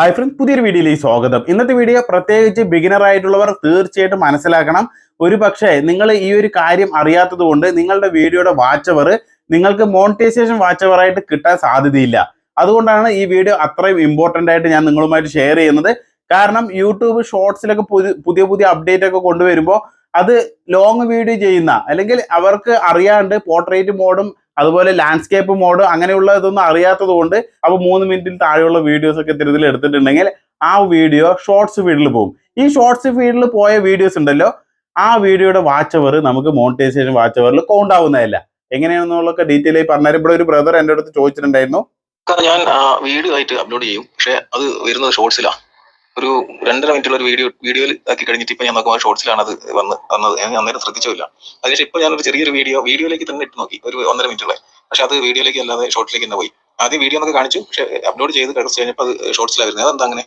Hi friends പുതിയൊരു വീഡിയോയിലേക്ക് സ്വാഗതം. ഇന്നത്തെ വീഡിയോ പ്രത്യേകിച്ച് ബിഗിനർ ആയിട്ടുള്ളവർ തീർച്ചയായിട്ടും മനസ്സിലാക്കണം. ഒരു പക്ഷേ നിങ്ങൾ ഈ ഒരു കാര്യം അറിയാത്തത് കൊണ്ട് നിങ്ങളുടെ വീഡിയോയുടെ വാച്ചവർ നിങ്ങൾക്ക് മോണിറ്റൈസേഷൻ വാച്ചവർ ആയിട്ട് കിട്ടാൻ സാധ്യതയില്ല. അതുകൊണ്ടാണ് ഈ വീഡിയോ അത്രയും ഇമ്പോർട്ടന്റ് ആയിട്ട് ഞാൻ നിങ്ങളുമായിട്ട് ഷെയർ ചെയ്യുന്നത്. കാരണം യൂട്യൂബ് ഷോർട്സിലൊക്കെ പുതിയ പുതിയ അപ്ഡേറ്റ് ഒക്കെ കൊണ്ടുവരുമ്പോൾ അത് ലോങ് വീഡിയോ ചെയ്യുന്ന അല്ലെങ്കിൽ അവർക്ക് അറിയാണ്ട് പോർട്രേറ്റ് മോഡും അതുപോലെ ലാൻഡ്സ്കേപ്പ് മോഡ് അങ്ങനെയുള്ള ഇതൊന്നും അറിയാത്തത് കൊണ്ട് അപ്പോൾ മൂന്ന് മിനിറ്റിൽ താഴെയുള്ള വീഡിയോസ് ഒക്കെ ഇത്തരത്തിൽ എടുത്തിട്ടുണ്ടെങ്കിൽ ആ വീഡിയോ ഷോർട്സ് ഫീഡിൽ പോകും. ഈ ഷോർട്സ് ഫീഡിൽ പോയ വീഡിയോസ് ഉണ്ടല്ലോ ആ വീഡിയോയുടെ വാച്ച് അവർ നമുക്ക് മോണിറ്റൈസേഷൻ വാച്ച് അവറിൽ കൗണ്ട് ആവുന്നതല്ല. എങ്ങനെയാണെന്നുള്ളതൊക്കെ ഡീറ്റെയിൽ ആയി പറഞ്ഞാൽ ഇവിടെ ഒരു ബ്രദർ എന്റെ അടുത്ത് ചോദിച്ചിട്ടുണ്ടായിരുന്നു. ഞാൻ വീഡിയോ ആയിട്ട് അപ്ലോഡ് ചെയ്യും. പക്ഷെ അത് വരുന്നത് ഷോർട്സിലാണ് ഒരു രണ്ടര മിനിറ്റുള്ള ഒരു വീഡിയോ വീഡിയോയിൽ ആക്കി കഴിഞ്ഞിട്ട് ഇപ്പൊ ഞാൻ നോക്കുമ്പോൾ ഷോർട്സിലാണ് അത് വന്ന് വന്നത്. ഞാൻ അന്നേരം ശ്രദ്ധിച്ചില്ല അതിനുശേഷം ഇപ്പൊ ഞാനൊരു ചെറിയൊരു വീഡിയോ വീഡിയോയിലേക്ക് തന്നെ ഇട്ട് നോക്കി. ഒരു ഒന്നര മിനിറ്റുള്ള. പക്ഷെ അത് വീഡിയോയിലേക്ക് അല്ലാതെ ഷോർട്സിലേക്ക് തന്നെ പോയി. ആദ്യം വീഡിയോ എന്നൊക്കെ കാണിച്ചു പക്ഷെ അപ്ലോഡ് ചെയ്ത് കുറച്ച് കഴിഞ്ഞപ്പോൾ അത് ഷോർട്സിലായിരുന്നു അതെന്താ അങ്ങനെ?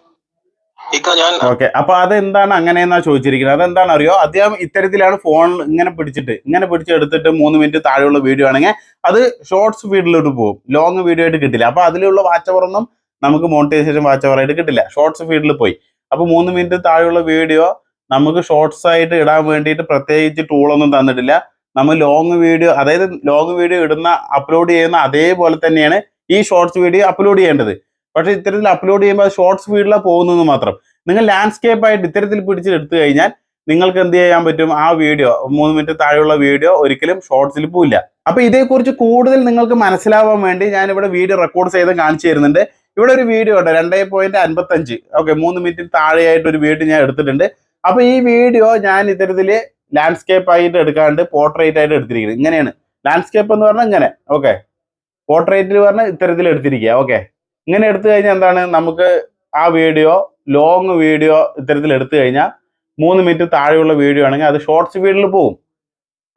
ഓക്കെ അപ്പൊ അതെന്താണ് അങ്ങനെയെന്നാ ചോദിച്ചിരിക്കുന്നത്? അതെന്താണ് അറിയോ? അദ്ദേഹം ഇത്തരത്തിലാണ് ഫോൺ ഇങ്ങനെ പിടിച്ചിട്ട് ഇങ്ങനെ പിടിച്ചെടുത്തിട്ട് മൂന്ന് മിനിറ്റ് താഴെയുള്ള വീഡിയോ ആണെങ്കിൽ അത് ഷോർട്സ് ഫീഡിലോട്ട് പോകും. ലോങ് വീഡിയോ ആയിട്ട് കിട്ടില്ല. അപ്പൊ അതിലുള്ള വാച്ചവറൊന്നും നമുക്ക് മോണിറ്റൈസേഷൻ വാച്ച് അവർ ആയിട്ട് കിട്ടില്ല. ഷോർട്സ് ഫീഡിൽ പോയി. അപ്പോൾ മൂന്ന് മിനിറ്റ് താഴെയുള്ള വീഡിയോ നമുക്ക് ഷോർട്സ് ആയിട്ട് ഇടാൻ വേണ്ടിയിട്ട് പ്രത്യേകിച്ച് ടൂളൊന്നും തന്നിട്ടില്ല. നമ്മൾ ലോങ് വീഡിയോ അതായത് ലോങ് വീഡിയോ ഇടുന്ന അപ്ലോഡ് ചെയ്യുന്ന അതേപോലെ തന്നെയാണ് ഈ ഷോർട്സ് വീഡിയോ അപ്ലോഡ് ചെയ്യേണ്ടത്. പക്ഷേ ഇത്തരത്തിൽ അപ്ലോഡ് ചെയ്യുമ്പോൾ ഷോർട്സ് ഫീഡിലാണ് പോകുന്നത് മാത്രം. നിങ്ങൾ ലാൻഡ്സ്കേപ്പ് ആയിട്ട് ഇത്തരത്തിൽ പിടിച്ചെടുത്തു കഴിഞ്ഞാൽ നിങ്ങൾക്ക് എന്ത് ചെയ്യാൻ പറ്റും? ആ വീഡിയോ മൂന്ന് മിനിറ്റ് താഴെയുള്ള വീഡിയോ ഒരിക്കലും ഷോർട്സിൽ പോവില്ല. അപ്പൊ ഇതേക്കുറിച്ച് കൂടുതൽ നിങ്ങൾക്ക് മനസ്സിലാവാൻ വേണ്ടി ഞാൻ ഇവിടെ വീഡിയോ റെക്കോർഡ് ചെയ്ത് കാണിച്ചു തരുന്നുണ്ട്. ഇവിടെ ഒരു വീഡിയോ ഉണ്ട് രണ്ടേ പോയിന്റ് അൻപത്തഞ്ച്. ഓക്കെ മൂന്ന് മിനിറ്റിൽ താഴെയായിട്ട് ഒരു വീഡിയോ ഞാൻ എടുത്തിട്ടുണ്ട്. അപ്പൊ ഈ വീഡിയോ ഞാൻ ഇത്തരത്തിൽ ലാൻഡ്സ്കേപ്പ് ആയിട്ട് എടുക്കാണ്ട് പോർട്രേറ്റ് ആയിട്ട് എടുത്തിരിക്കുന്നത്. ഇങ്ങനെയാണ്. ലാൻഡ്സ്കേപ്പ് എന്ന് പറഞ്ഞാൽ ഇങ്ങനെ. ഓക്കെ പോർട്രേറ്റിൽ പറഞ്ഞാൽ ഇത്തരത്തിൽ എടുത്തിരിക്കുക. ഓക്കെ ഇങ്ങനെ എടുത്തു കഴിഞ്ഞാൽ എന്താണ്? നമുക്ക് ആ വീഡിയോ ലോങ് വീഡിയോ ഇത്തരത്തിൽ എടുത്തു കഴിഞ്ഞാൽ മൂന്ന് മിനിറ്റ് താഴെയുള്ള വീഡിയോ ആണെങ്കിൽ അത് ഷോർട്സ് വീഡിയോയിൽ പോകും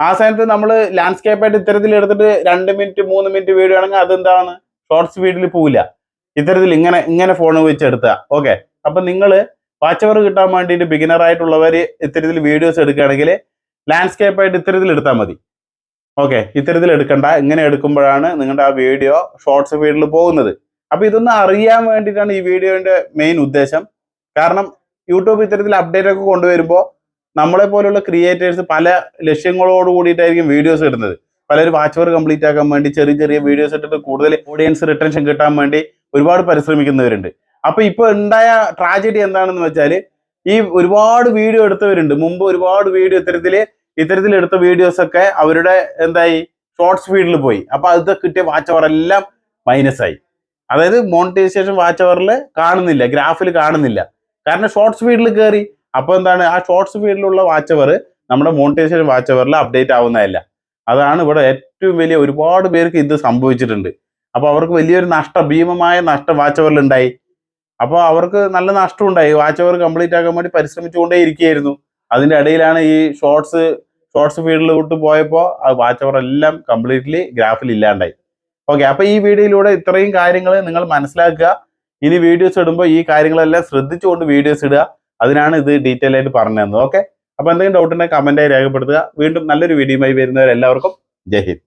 ആ സമയത്ത് നമ്മൾ ലാൻഡ്സ്കേപ്പ് ആയിട്ട് ഇത്തരത്തിൽ എടുത്തിട്ട് രണ്ട് മിനിറ്റ് മൂന്ന് മിനിറ്റ് വീഡിയോ ആണെങ്കിൽ അതെന്താണ്? ഷോർട്സ് വീഡിയോയിൽ പോവില്ല. ഇത്തരത്തിൽ ഇങ്ങനെ ഇങ്ങനെ ഫോൺ വെച്ച് എടുക്കുക ഓക്കെ അപ്പൊ നിങ്ങൾ വാച്ച് അവർ കിട്ടാൻ വേണ്ടിയിട്ട് ബിഗിനർ ആയിട്ടുള്ളവർ ഇത്തരത്തിൽ വീഡിയോസ് എടുക്കുകയാണെങ്കിൽ ലാൻഡ്സ്കേപ്പ് ആയിട്ട് ഇത്തരത്തിൽ എടുത്താൽ മതി. ഓക്കെ ഇത്തരത്തിൽ എടുക്കണ്ട. ഇങ്ങനെ എടുക്കുമ്പോഴാണ് നിങ്ങളുടെ ആ വീഡിയോ ഷോർട്സ് ഫീഡിൽ പോകുന്നത്. അപ്പൊ ഇതൊന്ന് അറിയാൻ വേണ്ടിയിട്ടാണ് ഈ വീഡിയോന്റെ മെയിൻ ഉദ്ദേശം. കാരണം യൂട്യൂബ് ഇത്തരത്തിൽ അപ്ഡേറ്റ് ഒക്കെ കൊണ്ടുവരുമ്പോൾ നമ്മളെ പോലുള്ള ക്രിയേറ്റേഴ്സ് പല ലക്ഷ്യങ്ങളോട് കൂടിയിട്ടായിരിക്കും വീഡിയോസ് ഇടുന്നത്. പലരും വാച്ച് അവർ കംപ്ലീറ്റ് ആക്കാൻ വേണ്ടി ചെറിയ ചെറിയ വീഡിയോസ് ഇട്ടിട്ട് കൂടുതൽ ഓഡിയൻസ് റിട്ടൻഷൻ കിട്ടാൻ വേണ്ടി ഒരുപാട് പരിശ്രമിക്കുന്നവരുണ്ട്. അപ്പൊ ഇപ്പൊ ഉണ്ടായ ട്രാജഡി എന്താണെന്ന് വെച്ചാൽ ഈ ഒരുപാട് വീഡിയോ എടുത്തവരുണ്ട്. മുമ്പ് ഒരുപാട് വീഡിയോ ഇത്തരത്തിൽ ഇത്തരത്തിൽ എടുത്ത വീഡിയോസ് ഒക്കെ അവരുടെ എന്തായി? ഷോർട്സ് ഫീഡിൽ പോയി. അപ്പൊ അത് കിട്ടിയ വാച്ച് അവർ എല്ലാം മൈനസ് ആയി. അതായത് മോണിറ്റൈസേഷൻ വാച്ച് അവറിൽ കാണുന്നില്ല ഗ്രാഫിൽ കാണുന്നില്ല. കാരണം ഷോർട്സ് ഫീഡിൽ കയറി അപ്പൊ എന്താണ്? ആ ഷോർട്സ് ഫീഡിലുള്ള വാച്ച് അവർ നമ്മുടെ മോണിറ്റൈസേഷൻ വാച്ച് അവറിൽ അപ്ഡേറ്റ് ആവുന്നതല്ല. അതാണ് ഇവിടെ ഏറ്റവും വലിയ ഒരുപാട് പേർക്ക് ഇത് സംഭവിച്ചിട്ടുണ്ട്. അപ്പോൾ അവർക്ക് വലിയൊരു നഷ്ടം ഭീമമായ നഷ്ടം ഉണ്ടായി അപ്പോൾ അവർക്ക് നല്ല നഷ്ടം ഉണ്ടായി ഓവർ കംപ്ലീറ്റ് ആക്കാൻ വേണ്ടി പരിശ്രമിച്ചുകൊണ്ടേ ഇരിക്കുകയായിരുന്നു. അതിന്റെ ഇടയിലാണ് ഈ ഷോർട്സ് ഷോർട്സ് ഫീൽഡിലോട്ട് പോയപ്പോൾ ആ ഓവർ എല്ലാം കംപ്ലീറ്റ്ലി ഗ്രാഫിൽ ഇല്ലാണ്ടായി. ഓക്കെ അപ്പോൾ ഈ വീഡിയോയിലൂടെ ഇത്രയും കാര്യങ്ങൾ നിങ്ങൾ മനസ്സിലാക്കുക. ഇനി വീഡിയോസ് ഇടുമ്പോൾ ഈ കാര്യങ്ങളെല്ലാം ശ്രദ്ധിച്ചുകൊണ്ട് വീഡിയോസ് ഇടുക. അതിനാണ് ഇത് ഡീറ്റെയിൽ ആയിട്ട് പറഞ്ഞു തന്നത് ഓക്കെ അപ്പൊ എന്തെങ്കിലും ഡൗട്ട് ഉണ്ടെങ്കിൽ കമന്റായി രേഖപ്പെടുത്തുക. വീണ്ടും നല്ലൊരു വീഡിയോയുമായി വരുന്നവരെല്ലാവർക്കും ജയ് ഹിന്ദ്.